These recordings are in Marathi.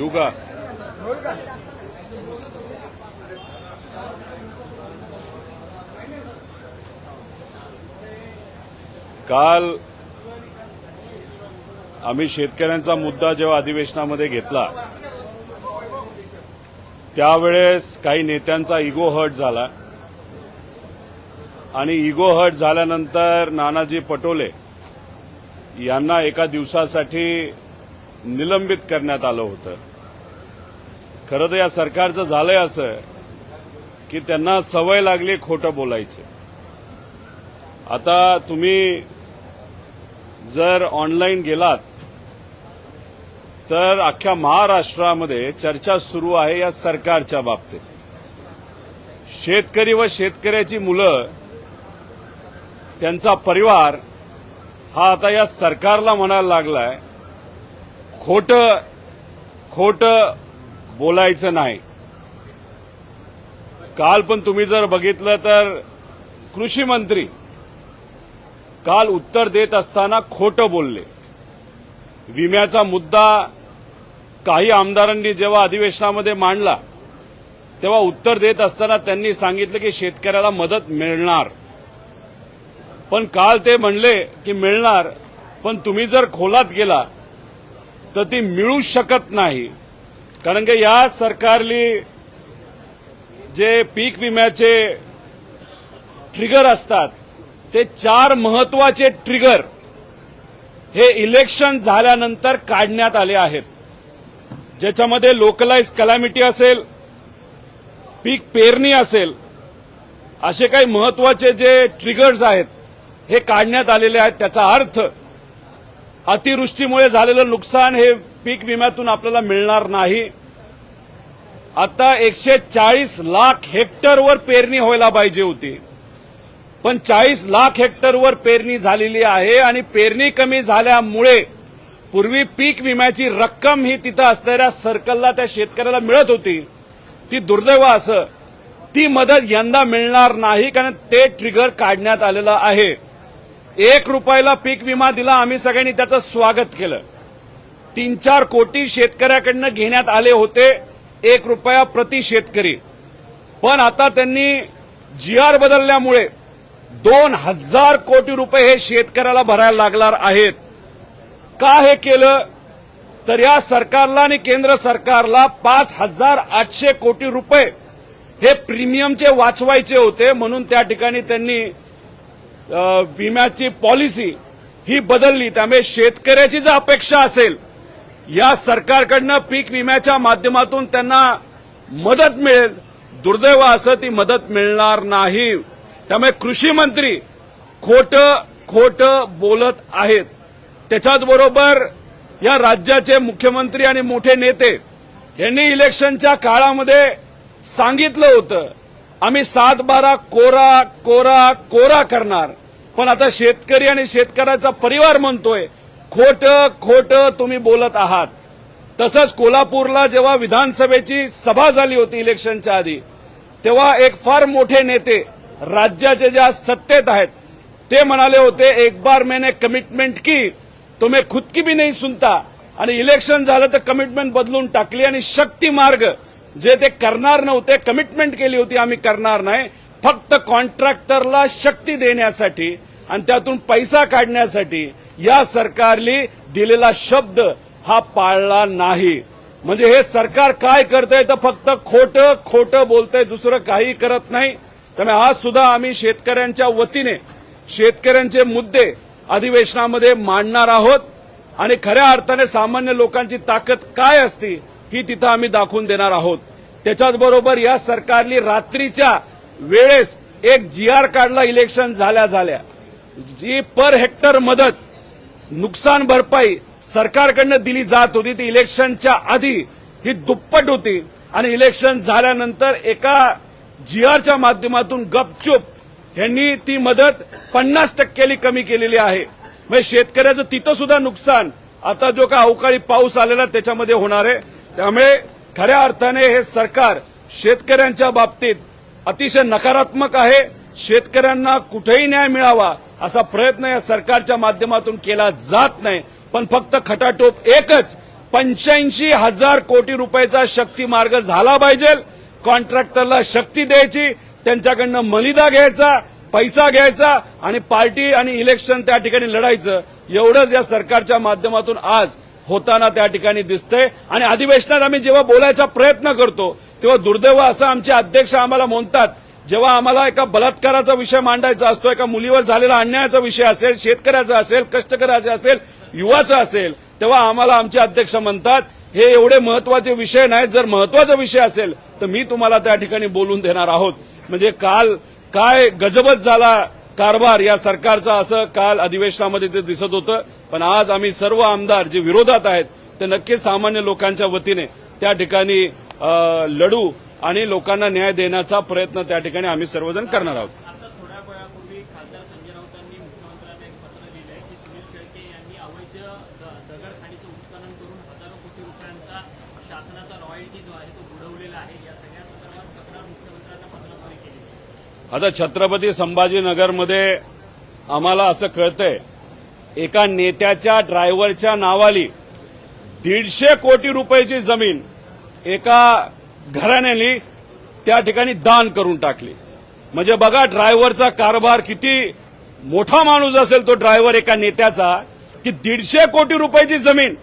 येऊ का काल आम्ही शेतकऱ्यांचा मुद्दा जेव्हा अधिवेशनामध्ये घेतला त्यावेळेस काही नेत्यांचा इगो हर्ट झाला. आणि इगो हर्ट झाल्यानंतर नानाजी पटोले यांना एका दिवसासाठी निलंबित करण्यात आलं होतं. खरं तर या सरकारचं झालंय असं की त्यांना सवय लागली खोटं बोलायचं. आता तुम्ही जर ऑनलाईन गेलात तर अख्ख्या महाराष्ट्रामध्ये चर्चा सुरू आहे या सरकारच्या बाबतीत. शेतकरी व शेतकऱ्याची मुलं त्यांचा परिवार हा आता या सरकारला म्हणायला लागलाय खोट खोट बोलायचं नाही. काल पण तुम्ही जर बघितलं तर कृषी मंत्री काल उत्तर देत असताना खोटं बोलले. विम्याचा मुद्दा काही आमदारांनी जेव्हा अधिवेशनामध्ये मांडला तेव्हा उत्तर देत असताना त्यांनी सांगितलं की शेतकऱ्याला मदत मिळणार. पण काल ते म्हणले की मिळणार पण तुम्ही जर खोलात गेला तर ती मिळू शकत नाही. कारण की या सरकारली जे पीक विम्याचे ट्रिगर असतात ते चार महत्त्वाचे ट्रिगर हे इलेक्शन झाल्यानंतर काढण्यात आले आहेत. ज्याच्यामध्ये लोकलाइज कलॅमिटी असेल पीक पेरणी असेल असे काही महत्त्वाचे जे ट्रिगर्स आहेत हे काढण्यात आलेले आहेत. त्याचा अर्थ अतिवृष्टीमुळे झालेलं नुकसान हे पीक विम्यातून आपल्याला मिळणार नाही. आता एकशे चाळीस लाख हेक्टरवर पेरणी व्हायला पाहिजे होती. पण चाळीस लाख हेक्टरवर पेरणी झालेली आहे आणि पेरणी कमी झाल्यामुळे पूर्वी पीक विम्याची रक्कम ही तिथं असणाऱ्या सर्कलला त्या शेतकऱ्याला मिळत होती. ती दुर्दैव असं. ती मदत यंदा मिळणार नाही कारण ते ट्रिगर काढण्यात आलेलं आहे. एक रुपयाला पीक विमा दिला आम्ही सगळ्यांनी त्याचं स्वागत केलं. तीन चार कोटी शेतकऱ्याकडनं घेण्यात आले होते एक रुपया प्रति शेतकरी. पण आता त्यांनी जी आर बदलल्यामुळे दोन हजार कोटी रुपये हे शेतकऱ्याला भरायला लागणार आहेत. का हे केलं? तर या सरकारला आणि केंद्र सरकारला पाच हजार आठशे कोटी रुपये हे प्रीमियमचे वाचवायचे होते. म्हणून त्या ठिकाणी त्यांनी विम्याची पॉलिसी ही बदलली. त्यामुळे शेतकऱ्याची जर अपेक्षा असेल या सरकारकडनं पीक विम्याच्या माध्यमातून त्यांना मदत मिळेल. दुर्दैव असं ती मदत मिळणार नाही. त्यामुळे कृषी मंत्री खोट खोट बोलत आहेत. त्याच्याचबरोबर या राज्याचे मुख्यमंत्री आणि मोठे नेते यांनी इलेक्शनच्या काळामध्ये सांगितलं होतं आम्ही सात बारा कोरा कोरा कोरा करणार. पण आता शेतकरी आणि शेतकऱ्याचा परिवार म्हणतोय. खोट खोट तुम्ही बोलत आहात. तसंच कोल्हापूरला जेव्हा विधानसभेची सभा झाली होती इलेक्शनच्या आधी तेव्हा एक फार मोठे नेते राज्याचे जे आज सत्तेत आहेत ते म्हणाले होते एक बार मैंने कमिटमेंट की तुम्ही मैं खुद की भी नाही सुनता. आणि इलेक्शन झालं तर कमिटमेंट बदलून टाकली आणि शक्ती मार्ग जे ते करणार नव्हते कमिटमेंट केली होती आम्ही करणार नाही. फक्त कॉन्ट्रॅक्टरला शक्ती देण्यासाठी आणि त्यातून पैसा काढण्यासाठी या सरकारने दिलेला शब्द हा पाळला नाही. म्हणजे हे सरकार काय करतंय तर फक्त खोटं खोटं बोलतंय दुसरं काही करत नाही. त्यामुळे आज सुद्धा आम्ही शेतकऱ्यांच्या वतीने शेतकऱ्यांचे मुद्दे अधिवेशनामध्ये मांडणार आहोत. आणि खऱ्या अर्थाने सामान्य लोकांची ताकद काय असती ही तिथं आम्ही दाखवून देणार आहोत. त्याच्याचबरोबर या सरकारने रात्रीच्या वेळेस एक जी आर काढला इलेक्शन झाल्या झाल्या जी पर हेक्टर मदत नुकसान भरपाई सरकारकडनं दिली जात होती ती इलेक्शनच्या आधी ही दुप्पट होती. आणि इलेक्शन झाल्यानंतर एका जी आरच्या माध्यमातून गपचूप यांनी ती मदत पन्नास टक्क्याली कमी केलेली आहे. म्हणजे शेतकऱ्याचं तिथं सुद्धा नुकसान आता जो का अवकाळी पाऊस आलेला त्याच्यामध्ये होणार आहे. त्यामुळे खऱ्या अर्थाने हे सरकार शेतकऱ्यांच्या बाबतीत अतिशय नकारात्मक आहे. शेतकऱ्यांना कुठेही न्याय मिळावा असा प्रयत्न या सरकारच्या माध्यमातून केला जात नाही. पण फक्त खटाटोप एकच. पंच्याऐंशी हजार कोटी रुपयाचा शक्ती मार्ग झाला पाहिजे. कॉन्ट्रॅक्टरला शक्ती द्यायची. त्यांच्याकडनं मलिदा घ्यायचा पैसा घ्यायचा आणि पार्टी आणि इलेक्शन त्या ठिकाणी लढायचं. एवढंच या सरकारच्या माध्यमातून आज होताना त्या ठिकाणी दिसतंय. आणि अधिवेशनात आम्ही जेव्हा बोलायचा प्रयत्न करतो तेव्हा दुर्दैव असं आमचे अध्यक्ष आम्हाला म्हणतात जेव्हा आम्हाला एका बलात्काराचा विषय मांडायचा असतो एका मुलीवर झालेला अन्यायाचा विषय असेल शेतकऱ्याचा असेल कष्टकऱ्याचा असेल युवाचा असेल तेव्हा आम्हाला आमचे अध्यक्ष म्हणतात हे एवढे महत्त्वाचे विषय नाहीत. जर महत्त्वाचा विषय असेल तर मी तुम्हाला त्या ठिकाणी बोलून देणार आहोत. म्हणजे काल काय गजबत झाला कारभार या सरकारचा असं काल अधिवेशनामध्ये ते दिसत होतं. पण आज आम्ही सर्व आमदार जे विरोधात आहेत ते नक्कीच सामान्य लोकांच्या वतीने त्या ठिकाणी लढू आणि लोकांना न्याय देण्याचा प्रयत्न त्या ठिकाणी आम्ही सर्वजण करणार आहोत. आता छत्रपती संभाजीनगरमध्ये आम्हाला असं कळतंय एका नेत्याच्या ड्रायव्हरच्या नावाली दीडशे कोटी रुपयाची जमीन एका घराण्याने त्या ठिकाणी दान करून टाकली. म्हणजे बघा ड्रायव्हरचा कारभार किती मोठा माणूस असेल तो ड्रायव्हर एका नेत्याचा की दीडशे कोटी रुपयाची जमीन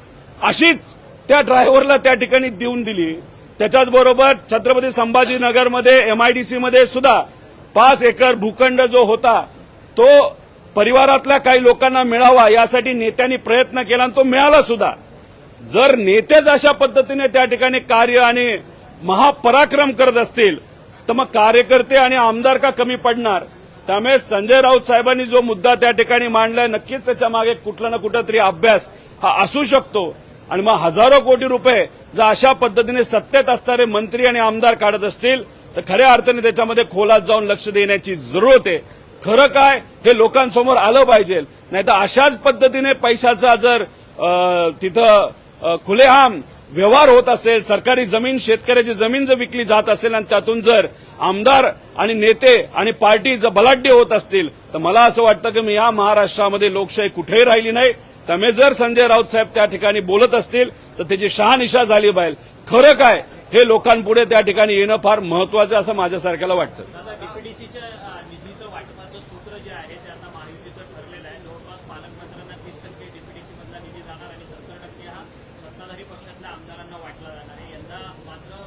अशीच त्या ड्रायव्हरला त्या ठिकाणी देऊन दिली. त्याच्याचबरोबर छत्रपती संभाजीनगरमध्ये एमआयडीसीमध्ये सुद्धा पाच एकर भूखंड जो होता तो परिवारातल्या काही लोकांना मिळावा यासाठी नेत्यांनी प्रयत्न केला आणि तो मिळाला सुद्धा. जर नेतेच अशा पद्धतीने त्या ठिकाणी कार्य आणि महापराक्रम करत असतील तर मग कार्यकर्ते आणि आमदार का कमी पडणार? त्यामुळे संजय राऊत साहेबांनी जो मुद्दा त्या ठिकाणी मांडलाय नक्कीच त्याच्यामागे कुठला ना कुठला तरी अभ्यास हा असू शकतो. आणि मग हजारो कोटी रुपये जर अशा पद्धतीने सत्तेत असणारे मंत्री आणि आमदार काढत असतील तर खऱ्या अर्थाने त्याच्यामध्ये खोलात जाऊन लक्ष देण्याची जरूरत आहे. खरं काय? हे लोकांसमोर आलं पाहिजे. नाही तर अशाच पद्धतीने पैशाचा जर तिथं खुलेआम व्यवहार होत असेल सरकारी जमीन शेतकऱ्याची जमीन जर विकली जात असेल आणि त्यातून जर आमदार आणि नेते आणि पार्टी जर बलाढ्य होत असतील तर मला असं वाटतं की मी या महाराष्ट्रामध्ये लोकशाही कुठेही राहिली नाही. त्यामुळे जर संजय राऊत साहेब त्या ठिकाणी बोलत असतील तर त्याची शहानिशा झाली पाहिजे. खरं काय हे लोकांपुढे त्या ठिकाणी येणं फार महत्वाचं असं माझ्यासारख्याला वाटतं दादा डीपीडीसीच्या निधीचं वाटपाचं सूत्र जे आहे ते आता महायुतीचं ठरलेलं आहे जवळपास पालकमंत्र्यांना तीस टक्के डीपीडीसी मधला निधी जाणार आणि सत्तर टक्के हा सत्ताधारी पक्षातल्या आमदारांना वाटला जाणार आहे यंदा मात्र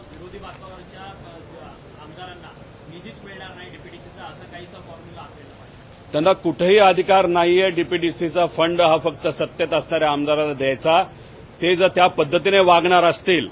विरोधी आमदारांना निधीच मिळणार नाही डीपीडीसीचा असं काहीसा फॉर्म्युला आपल्याला त्यांना कुठेही अधिकार नाहीये डीपीडीसीचा फंड हा फक्त सत्तेत असणाऱ्या आमदाराला द्यायचा. ते जर त्या पद्धतीने वागणार असतील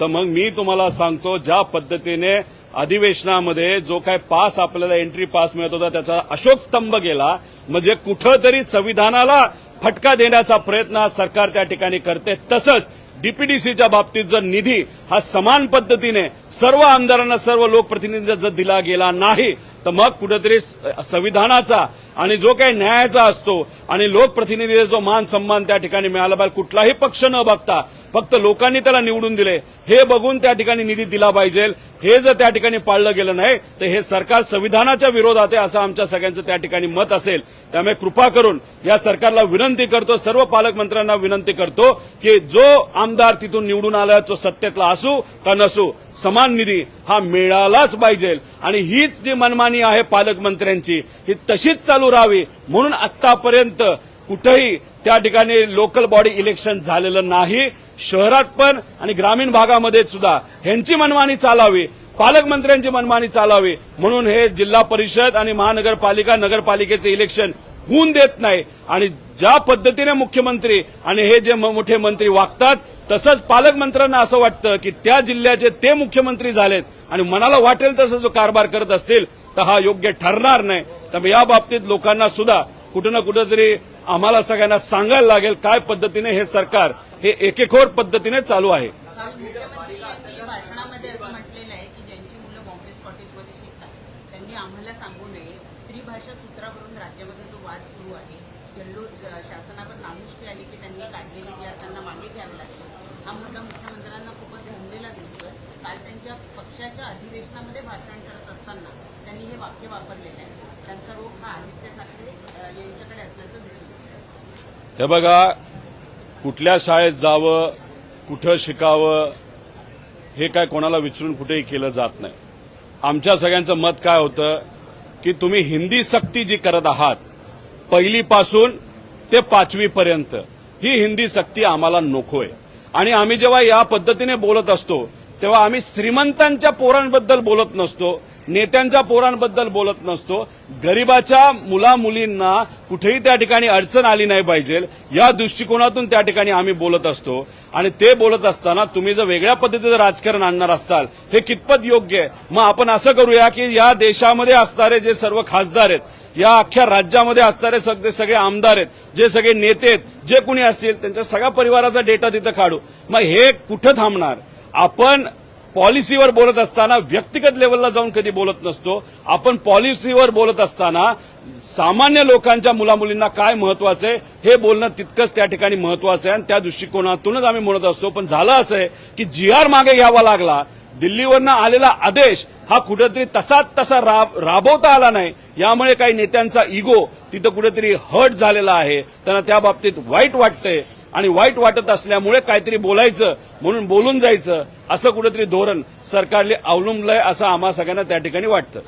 तर मग मी तुम्हाला सांगतो ज्या पद्धतीने अधिवेशनामध्ये जो काय पास आपल्याला एंट्री पास मिळत होता त्याचा अशोक स्तंभ गेला. म्हणजे कुठंतरी संविधानाला फटका देण्याचा प्रयत्न सरकार त्या ठिकाणी करते. तसंच डीपीडीसीच्या बाबतीत जर निधी हा समान पद्धतीने सर्व आमदारांना सर्व लोकप्रतिनिधींना जर दिला गेला नाही तर मग कुठेतरी स- संविधानाचा आणि जो काही न्यायाचा असतो आणि लोकप्रतिनिधीचा जो मान सन्मान त्या ठिकाणी मिळाला पाहिजे कुठलाही पक्ष न बघता फक्त लोकांनी त्याला निवडून दिले. हे बघून त्या ठिकाणी निधी दिला पाहिजे. हे जर त्या ठिकाणी पाळलं गेलं नाही तर हे सरकार संविधानाच्या विरोधात आहे असं आमच्या सगळ्यांचं त्या ठिकाणी मत असेल. त्यामुळे कृपा करून या सरकारला विनंती करतो सर्व पालकमंत्र्यांना विनंती करतो की जो आमदार तिथून निवडून आला तो सत्तेतला असू का नसू समान निधी हा मिळालाच पाहिजे. आणि हीच जी मनमानी आहे पालकमंत्र्यांची ही तशीच चालू राहावी. म्हणून आतापर्यंत कुठेही त्या ठिकाणी लोकल बॉडी इलेक्शन झालेलं नाही. शहरात पण आणि ग्रामीण भागामध्ये सुद्धा ह्यांची मनमानी चालावी पालकमंत्र्यांची मनमानी चालावी. म्हणून हे जिल्हा परिषद आणि महानगरपालिका नगरपालिकेचे इलेक्शन होऊन देत नाही. आणि ज्या पद्धतीने मुख्यमंत्री आणि हे जे म- मोठे मंत्री वागतात तसंच पालकमंत्र्यांना असं वाटतं की त्या जिल्ह्याचे ते मुख्यमंत्री झालेत आणि मनाला वाटेल तसं जो कारभार करत असतील तर हा योग्य ठरणार नाही. तर या बाबतीत लोकांना सुद्धा कुठं ना कुठंतरी आम्हाला सगळ्यांना सांगायला लागेल काय पद्धतीने हे सरकार हे एकेखोर पद्धतीने चालू आहे. भाषणामध्ये असं आहे की ज्यांची मुलं बॉम्बे शिकतात त्यांनी आम्हाला सूत्रावरून राज्यामध्ये वाद सुरू आहे शासनावर आली की त्यांना मागे हा मुख्यमंत्र्यांना खूपच दिसतोय. त्यांच्या पक्षाच्या अधिवेशनामध्ये भाषण करत असताना त्यांनी हे वाक्य वापरलेलं आहे. त्यांचा रोग हा आदित्य ठाकरे यांच्याकडे असल्याचं दिसून हे बघा कुठल्या शाळेत जावं कुठं शिकावं हे काय कोणाला विचारून कुठेही केलं जात नाही. आमच्या सगळ्यांचं मत काय होतं की तुम्ही हिंदी सक्ती जी करत आहात पहिलीपासून ते पाचवीपर्यंत ही हिंदी सक्ती आम्हाला नकोय. आणि आम्ही जेव्हा या पद्धतीने बोलत असतो तेव्हा आम्ही श्रीमंतांच्या पोरांबद्दल बोलत नसतो नेत्यांच्या पोरांबद्दल बोलत नसतो. गरिबाच्या मुला मुलींना कुठेही त्या ठिकाणी अडचण आली नाही पाहिजे. या दृष्टिकोनातून त्या ठिकाणी आम्ही बोलत असतो. आणि ते बोलत असताना तुम्ही जर वेगळ्या पद्धतीचं राजकारण आणणार असताल हे कितपत योग्य आहे? मग आपण असं करूया की या देशामध्ये असणारे जे सर्व खासदार आहेत या अख्ख्या राज्यामध्ये असणारे सगळे सगळे आमदार आहेत जे सगळे नेते आहेत जे कुणी असतील त्यांच्या सगळ्या परिवाराचा डेटा तिथं काढू. मग हे कुठं थांबणार? आपण पॉलिसीवर बोलत असताना व्यक्तिगत लेवलला जाऊन कधी बोलत नसतो. आपण पॉलिसीवर बोलत असताना सामान्य लोकांच्या मुलामुलींना काय महत्वाचं आहे हे बोलणं तितकंच त्या ठिकाणी महत्वाचं आहे आणि त्या दृष्टिकोनातूनच आम्ही म्हणत असतो. पण झालं असं आहे की जी आर मागे घ्यावा लागला. दिल्लीवरनं आलेला आदेश हा कुठेतरी तसाच तसा राब- राबवता आला नाही. यामुळे काही नेत्यांचा इगो तिथं कुठेतरी हर्ट झालेला आहे. त्यांना त्या बाबतीत वाईट वाटतंय. आणि वाईट वाटत असल्यामुळे काहीतरी बोलायचं म्हणून बोलून जायचं असं कुठेतरी धोरण सरकारने अवलंबलंय असं आम्हा सगळ्यांना त्या ठिकाणी वाटतं.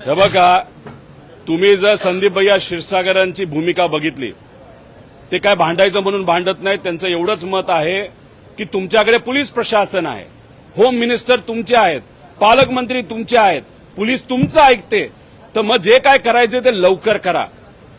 हे बघा तुम्ही जर संदीप भैया क्षीरसागरांची भूमिका बघितली ते काय भांडायचं म्हणून भांडत नाहीत. त्यांचं एवढंच मत आहे की तुमच्याकडे पोलीस प्रशासन आहे. होम मिनिस्टर तुमचे आहेत. पालकमंत्री तुमचे आहेत. पोलीस तुमचं ऐकते. तर मग जे काय करायचे ते लवकर करा.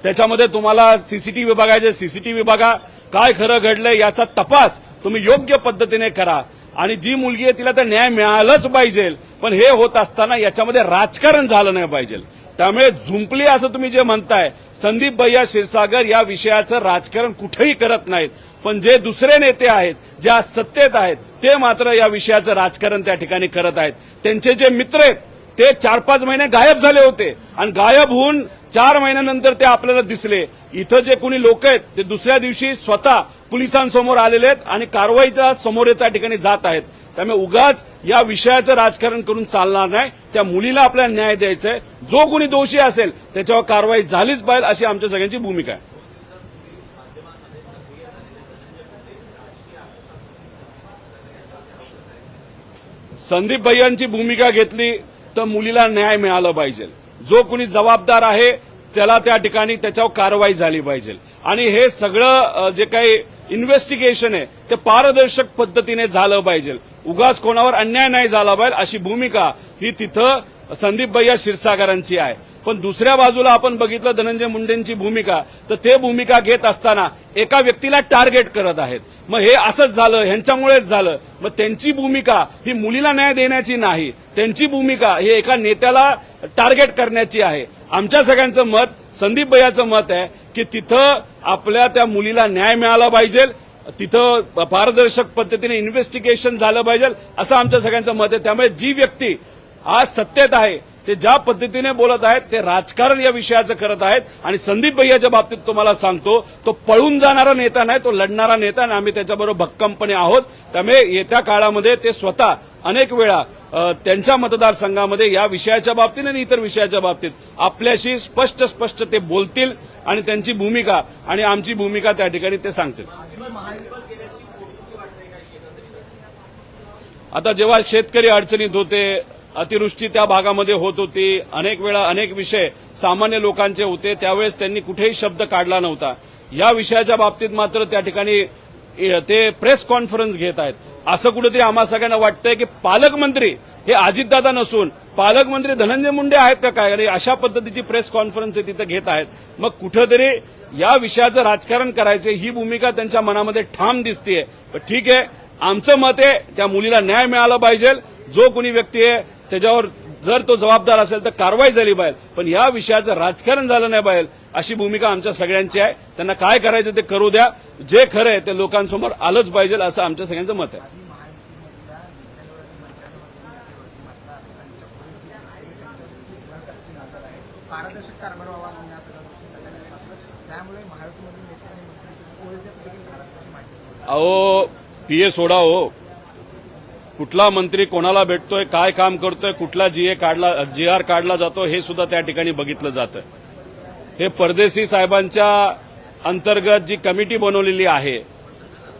त्याच्यामध्ये तुम्हाला सीसीटीव्ही बघायचे सीसीटीव्ही बघा. काय खरं घडलंय याचा तपास तुम्ही योग्य पद्धतीने करा. आणि जी मुलगी आहे तिला तर न्याय मिळालाच पाहिजे. पण हे होत असताना याच्यामध्ये राजकारण झालं नाही पाहिजे. त्यामुळे झुंपली असं तुम्ही जे म्हणताय संदीप भैया क्षीरसागर या विषयाचं राजकारण कुठेही करत नाहीत. पण जे दुसरे नेते आहेत जे आज सत्तेत आहेत ते मात्र या विषयाचं राजकारण त्या ठिकाणी करत आहेत. त्यांचे जे मित्र आहेत ते चार पाच महिने गायब झाले होते. आणि गायब होऊन चार महिन्यानंतर ते आपल्याला दिसले. इथं जे कोणी लोक आहेत ते दुसऱ्या दिवशी स्वतः पोलिसांसमोर आलेले आहेत आणि कारवाईच्या समोर त्या ठिकाणी जात आहेत. त्यामुळे उगाच या विषयाचं राजकारण करून चालणार नाही. त्या मुलीला आपल्याला न्याय द्यायचा आहे जो कोणी दोषी असेल त्याच्यावर कारवाई झालीच पाहिजे अशी आमच्या सगळ्यांची भूमिका आहे. संदीप भैयांची भूमिका घेतली तर मुलीला न्याय मिळाला पाहिजे. जो कोणी जबाबदार आहे त्याला त्या ठिकाणी त्याच्यावर कारवाई झाली पाहिजे. आणि हे सगळं जे काही इन्व्हेस्टिगेशन आहे ते पारदर्शक पद्धतीने झालं पाहिजे. उगाच कोणावर अन्याय नाही झाला पाहिजे अशी भूमिका ही तिथं संदीप भैया क्षीरसागरांची आहे. पण दुसऱ्या बाजूला आपण बघितलं धनंजय मुंडेंची भूमिका तर ते भूमिका घेत असताना एका व्यक्तीला टार्गेट करत आहेत. मग हे असंच झालं ह्यांच्यामुळेच झालं. मग त्यांची भूमिका ही मुलीला न्याय देण्याची नाही. त्यांची भूमिका ही एका नेत्याला टार्गेट करण्याची आहे. आमच्या सगळ्यांचं मत संदीप भैयाचं मत आहे की तिथं आपल्या त्या मुलीला न्याय मिळाला पाहिजे. तिथं पारदर्शक पद्धतीने इन्व्हेस्टिगेशन झालं पाहिजे असं आमच्या सगळ्यांचं मत आहे. त्यामुळे जी व्यक्ती आज सत्तेत आहे ते ज्या पद्धतीने बोलत आहेत ते राजकारण या विषयाचं करत आहेत. आणि संदीप भैयाच्या बाबतीत तुम्हाला सांगतो तो पळून जाणारा नेता नाही तो लढणारा नेता आणि आम्ही त्याच्याबरोबर भक्कमपणे आहोत. त्यामुळे येत्या काळामध्ये ते स्वतः अनेक वेळा त्यांच्या मतदारसंघामध्ये या विषयाच्या बाबतीत आणि इतर विषयाच्या बाबतीत आपल्याशी स्पष्ट स्पष्ट ते बोलतील आणि त्यांची भूमिका आणि आमची भूमिका त्या ठिकाणी ते सांगतील. आता जेव्हा शेतकरी अडचणीत होते अतिवृष्टी त्या भागामध्ये होत होती. अनेक वेळा अनेक विषय सामान्य लोकांचे होते. त्यावेळेस त्यांनी कुठेही शब्द काढला नव्हता. या विषयाच्या बाबतीत मात्र त्या ठिकाणी ते प्रेस कॉन्फरन्स घेत आहेत. असं कुठेतरी आम्हा सगळ्यांना वाटतंय की पालकमंत्री हे अजितदादा नसून पालकमंत्री धनंजय मुंडे आहेत का काय? आणि अशा पद्धतीची प्रेस कॉन्फरन्स ते तिथं घेत आहेत. मग कुठेतरी या विषयाचं राजकारण करायचं ही भूमिका त्यांच्या मनामध्ये ठाम दिसतीये. पण ठीक आहे आमचं मत आहे त्या मुलीला न्याय मिळाला पाहिजे. जो कोणी व्यक्ती आहे त्याच्यावर जर तो जबाबदार असेल तर कारवाई झाली पाहिजे पण या विषयाचं राजकारण झालं नाही पाहिजे अशी भूमिका आमच्या सगळ्यांची आहे. त्यांना काय करायचं ते करू द्या. जे खरं आहे ते लोकांसमोर आलंच पाहिजे असं आमच्या सगळ्यांचं मत आहे. पारदर्शक कारभार व्हावा म्हणून असं. त्यामुळे नेते आणि मंत्री. अहो पीए सोडा हो. कुठला मंत्री कोणाला भेटतोय काय काम करतोय कुठला जीए काढला जी आर काढला जातो हे सुद्धा त्या ठिकाणी बघितलं जातं. हे परदेशी साहेबांच्या अंतर्गत जी कमिटी बनवलेली आहे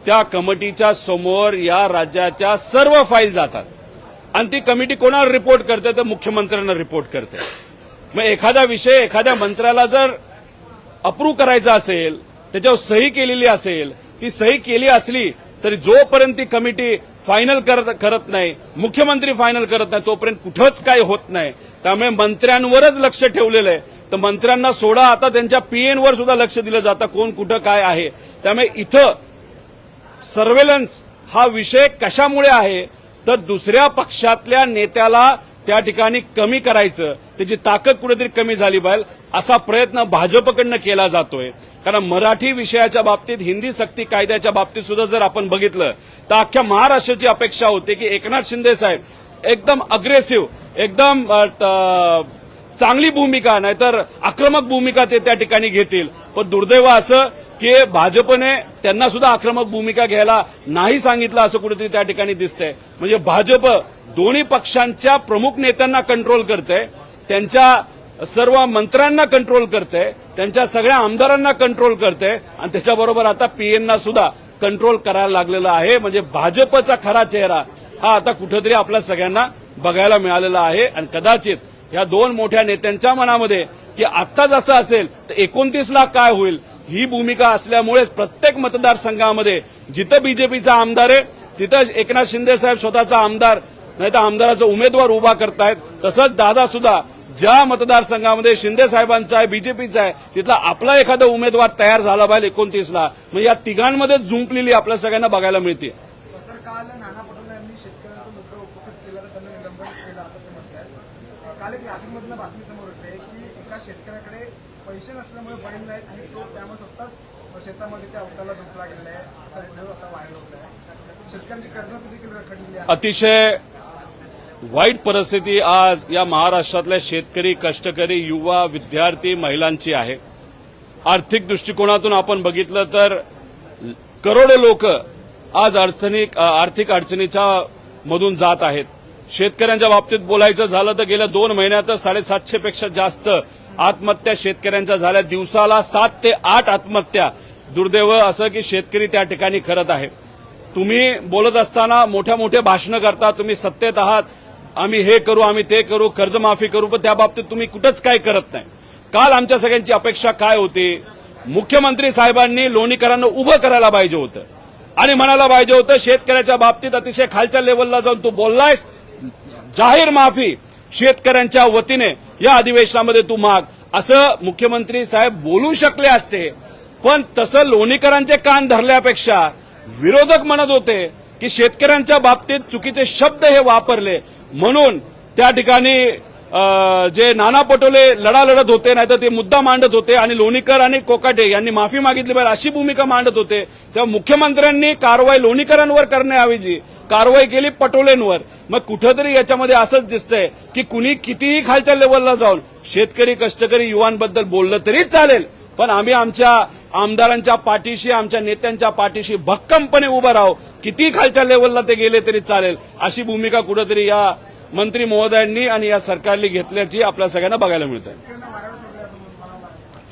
त्या कमिटीच्या समोर या राज्याच्या सर्व फाईल जातात. आणि ती कमिटी कोणाला रिपोर्ट करते तर मुख्यमंत्र्यांना रिपोर्ट करते. मग एखादा विषय एखाद्या मंत्र्याला जर अप्रूव्ह करायचा असेल त्याच्यावर सही केलेली असेल ती सही केली असली तरी जोपर्यंत ती कमिटी फायनल करत करत नाही मुख्यमंत्री फायनल करत नाही तोपर्यंत कुठंच काही होत नाही. त्यामुळे मंत्र्यांवरच लक्ष ठेवलेलं आहे. तर मंत्र्यांना सोडा आता त्यांच्या पीएनवर सुद्धा लक्ष दिलं जातं कोण कुठं काय आहे. त्यामुळे इथं सर्वेलन्स हा विषय कशामुळे आहे? तर दुसऱ्या पक्षातल्या नेत्याला त्या ठिकाणी कमी करायचं त्याची ताकद कुठेतरी कमी झाली पाहिजे असा प्रयत्न भाजपकडनं केला जातोय. कारण मराठी विषयाच्या बाबतीत हिंदी सक्ती कायद्याच्या बाबतीत सुद्धा जर आपण बघितलं तर अख्ख्या महाराष्ट्राची अपेक्षा होती की एकनाथ शिंदे साहेब एकदम अग्रेसिव्ह एकदम चांगली भूमिका नाहीतर आक्रमक भूमिका ते त्या ठिकाणी घेतील. पण दुर्दैव असं की भाजपने त्यांना सुद्धा आक्रमक भूमिका घ्यायला नाही सांगितलं असं कुठेतरी त्या ठिकाणी दिसतंय. म्हणजे भाजप दोन्ही पक्षांच्या प्रमुख नेत्यांना कंट्रोल करते त्यांच्या सर्व मंत्र्यांना कंट्रोल करते त्यांच्या सगळ्या आमदारांना कंट्रोल करते आणि त्याच्याबरोबर आता पीएनना सुद्धा कंट्रोल करायला लागलेला आहे. म्हणजे भाजपचा खरा चेहरा हा आता कुठेतरी आपल्या सगळ्यांना बघायला मिळालेला आहे. आणि कदाचित या दोन मोठ्या नेत्यांच्या मनामध्ये की आत्ताच असं असेल तर एकोणतीस लाख काय होईल? ही भूमिका असल्यामुळेच प्रत्येक मतदारसंघामध्ये जिथं बीजेपीचा आमदार आहे तिथं एकनाथ शिंदे साहेब स्वतःचा आमदार नाही तर आमदाराचा उमेदवार उभा करतायत. तसंच दादा सुद्धा ज्या मतदारसंघामध्ये शिंदे साहेबांचा आहे बीजेपीचा आहे तिथला आपला एखादा उमेदवार तयार झाला पाहिजे एकोणतीसला. म्हणजे या तिघांमध्ये झुंपलेली आपल्या सगळ्यांना बघायला मिळते. शेतकऱ्यांचा मुद्दा उपस्थित केला तर त्यांना निलंबन केलं असं ते काल एक बातमी समोर की एका शेतकऱ्याकडे पैसे नसल्यामुळे बैल नाहीत आणि तो त्यामुळे स्वतःच शेतामध्ये त्या अवताला झोपला गेलेला आहे. असा व्हिडिओ आता व्हायरल होत आहे शेतकऱ्यांची कर्ज देखील रखडलेली आहे. अतिशय वाईट परिस्थिती आज या महाराष्ट्रातल्या शेतकरी कष्टकरी युवा विद्यार्थी महिलांची आहे. आर्थिक दृष्टिकोनातून आपण बघितलं तर करोडो लोक आज अडचणी आर्थिक अडचणीच्या मधून जात आहेत. शेतकऱ्यांच्या बाबतीत बोलायचं झालं तर गेल्या दोन महिन्यात साडेसातशे पेक्षा जास्त आत्महत्या शेतकऱ्यांच्या झाल्या. दिवसाला सात ते आठ आत्महत्या. दुर्दैव असं की शेतकरी त्या ठिकाणी करत आहे. तुम्ही बोलत असताना मोठ्या मोठ्या भाषणं करता तुम्ही सत्तेत आहात. आम्ही हे करू आम्ही ते करू कर्जमाफी करू पण त्या बाबतीत तुम्ही कुठंच काय करत नाही. काल आमच्या सगळ्यांची अपेक्षा काय होती? मुख्यमंत्री साहेबांनी लोणीकरांना उभं करायला पाहिजे होतं. आणि म्हणायला पाहिजे होतं शेतकऱ्याच्या बाबतीत अतिशय खालच्या लेवलला जाऊन तू बोललायस. जाहीर माफी. शेतकऱ्यांच्या वतीने या अधिवेशनामध्ये तू माग. असं मुख्यमंत्री साहेब बोलू शकले असते. पण तसं लोणीकरांचे कान धरल्यापेक्षा विरोधक म्हणत होते की शेतकऱ्यांच्या बाबतीत चुकीचे शब्द हे वापरले. म्हणून त्या ठिकाणी जे नाना पटोले लढा लढत होते नाहीतर ते मुद्दा मांडत होते आणि लोणीकर आणि कोकाटे यांनी माफी मागितली पाहिजे अशी भूमिका मांडत होते. तेव्हा मुख्यमंत्र्यांनी कारवाई लोणीकरांवर करण्याऐवजी कारवाई केली पटोलेंवर. मग कुठंतरी याच्यामध्ये असंच दिसतंय की कुणी कितीही खालच्या लेवलला जाऊन शेतकरी कष्टकरी युवांबद्दल बोललं तरी चालेल. पण आम्ही आमच्या आमदारांच्या पाठीशी आमच्या नेत्यांच्या पाठीशी भक्कमपणे उभं राहू. किती खालच्या लेवलला ते गेले तरी चालेल. अशी भूमिका कुठंतरी या मंत्री महोदयांनी आणि या सरकारने घेतल्याची आपल्या सगळ्यांना बघायला मिळत आहे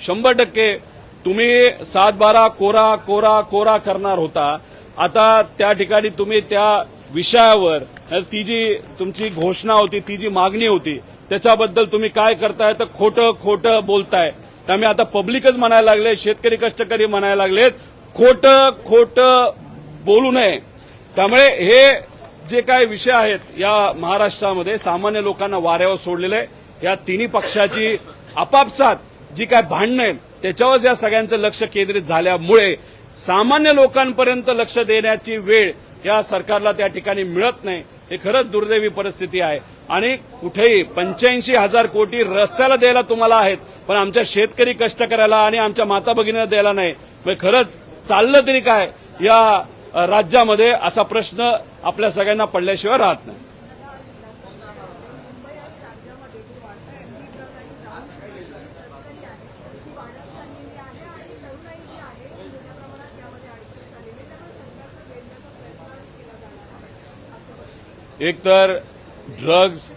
शंभर टक्के तुम्ही सात बारा कोरा कोरा कोरा करणार होता. आता त्या ठिकाणी तुम्ही त्या विषयावर ती जी तुमची घोषणा होती ती जी मागणी होती त्याच्याबद्दल तुम्ही काय करताय तर खोटं खोटं बोलताय. त्यामुळे आता पब्लिकच म्हणायला लागले शेतकरी कष्टकरी म्हणायला लागलेत खोटं खोटं बोलू नये. त्यामुळे हे जे काय विषय आहेत या महाराष्ट्रामध्ये सामान्य लोकांना वाऱ्यावर सोडलेले आहे या तिन्ही पक्षाची आपापसात जी काय भांडणं आहेत त्याच्यावर या सगळ्यांचं लक्ष केंद्रित झाल्यामुळे सामान्य लोकांपर्यंत लक्ष देण्याची वेळ या सरकारला त्या ठिकाणी मिळत नाही. हे खरंच दुर्दैवी परिस्थिती आहे. आणि कुठेही पंच्याऐंशी हजार कोटी रस्त्याला द्यायला तुम्हाला आहेत पण आमच्या शेतकरी कष्टकऱ्याला आणि आमच्या माता भगिनीला द्यायला नाही. म्हणजे खरंच चाललं तरी काय या राज्यामध्ये असा प्रश्न आपल्या सगळ्यांना पडल्याशिवाय राहत नाही मुंबई आणि राज्यामध्ये जी वाढता एमडी ड्रग आणि ब्राऊन शुगरची जी तस्करी आहे ती वाढत चाललेली आहे आणि तरुणाई जी आहे ती मोठ्या प्रमाणात यामध्ये अडकत चाललेली आहे त्यामुळे सरकारचा वेढण्याचा प्रयत्न केला जाणार आहे असं वाटतं एक एकतर ड्रग्ज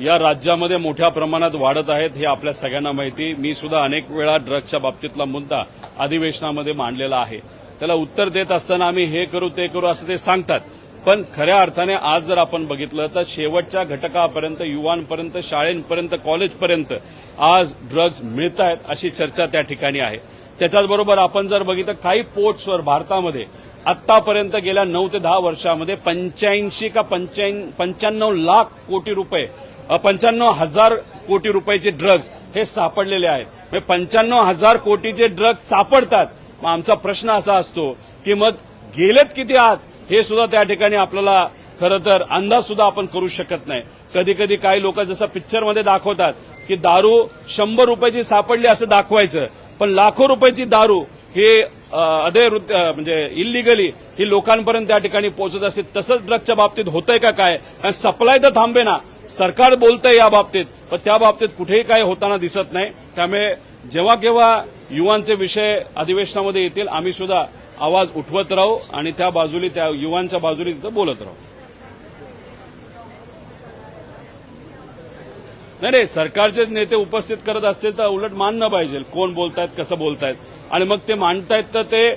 या राज्यामध्ये मोठ्या प्रमाणात वाढत आहेत हे आपल्या सगळ्यांना माहिती. मी सुद्धा अनेक वेळा ड्रग्जच्या बाबतीतला मुद्दा अधिवेशनामध्ये मांडलेला आहे. त्याला उत्तर देत असताना आम्ही हे करू ते करू असं ते सांगतात. पण खऱ्या अर्थाने आज जर आपण बघितलं तर शेवटच्या घटकापर्यंत युवांपर्यंत शाळेंपर्यंत कॉलेजपर्यंत आज ड्रग्ज मिळत आहेत अशी चर्चा त्या ठिकाणी आहे. त्याच्याचबरोबर आपण जर बघितलं काही पोर्ट्सवर भारतामध्ये आतापर्यंत गेल्या नऊ ते दहा वर्षामध्ये पंच्याऐंशी का पंच्याण्णव लाख कोटी रुपये पंच्याण्णव हजार कोटी रुपयाचे ड्रग्ज हे सापडलेले आहेत. म्हणजे पंच्याण्णव हजार कोटीचे ड्रग्ज सापडतात. मग आमचा प्रश्न असा असतो की मग गेलेत किती आत हे सुद्धा त्या ठिकाणी आपल्याला खरं तर अंदाज सुद्धा आपण करू शकत नाही. कधी कधी काही लोक जसं पिक्चरमध्ये दाखवतात की दारू शंभर रुपयाची सापडली असं दाखवायचं पण लाखो रुपयाची दारू हे अधे म्हणजे इलिगली ही लोकांपर्यंत त्या ठिकाणी पोहोचत असते. तसंच ड्रगच्या बाबतीत होतंय का काय? आणि सप्लाय तर थांबे ना. सरकार बोलतंय या बाबतीत. पण त्या बाबतीत कुठेही काय होताना दिसत नाही. त्यामुळे जेव्हा केव्हा युवांचे विषय अधिवेशनामध्ये येतील आम्ही सुद्धा आवाज उठवत राहू आणि त्या बाजूली त्या युवांच्या बाजूली तिथं बोलत राहू. नाही नाही सरकारचेच नेते उपस्थित करत असतील तर उलट मानणं पाहिजे. कोण बोलतायत कसं बोलतायत? आणि मग ते मांडतायत तर ते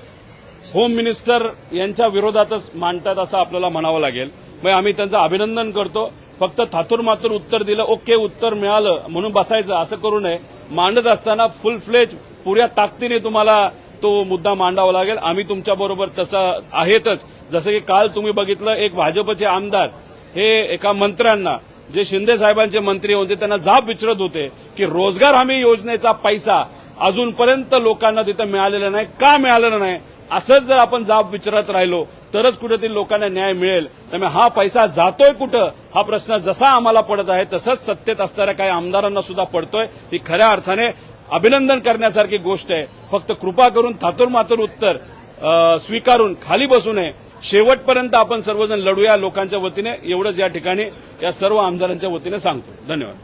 होम मिनिस्टर यांच्या विरोधातच मांडतात असं आपल्याला म्हणावं लागेल. मग आम्ही त्यांचं अभिनंदन करतो. फक्त थातूर मातूर उत्तर दिलं ओके उत्तर मिळालं म्हणून बसायचं असं करू नये. मांडत असताना फुल फ्लेज पुऱ्या ताकदीने तुम्हाला तो मुद्दा मांडावा लागेल. आम्ही तुमच्याबरोबर तसं आहेतच. जसं की काल तुम्ही बघितलं एक भाजपचे आमदार हे एका मंत्र्यांना जे शिंदे साहेबांचे मंत्री होते त्यांना जाब विचारत होते की रोजगार हमी योजनेचा पैसा अजूनपर्यंत लोकांना तिथं मिळालेला नाही. का मिळालेला नाही? असंच जर आपण जाब विचारत राहिलो तरच कुठेतरी लोकांना न्याय मिळेल. त्यामुळे हा पैसा जातोय कुठं? हा प्रश्न जसा आम्हाला पडत आहे तसंच सत्तेत असणाऱ्या काही आमदारांना सुद्धा पडतोय. ही खऱ्या अर्थाने अभिनंदन करण्यासारखी गोष्ट आहे. फक्त कृपा करून थातूर मातूर उत्तर स्वीकारून खाली बसू नये. शेवटपर्यंत आपण सर्वजण लढूया लोकांच्या वतीने. एवढंच या ठिकाणी या सर्व आमदारांच्या वतीने सांगतो. धन्यवाद.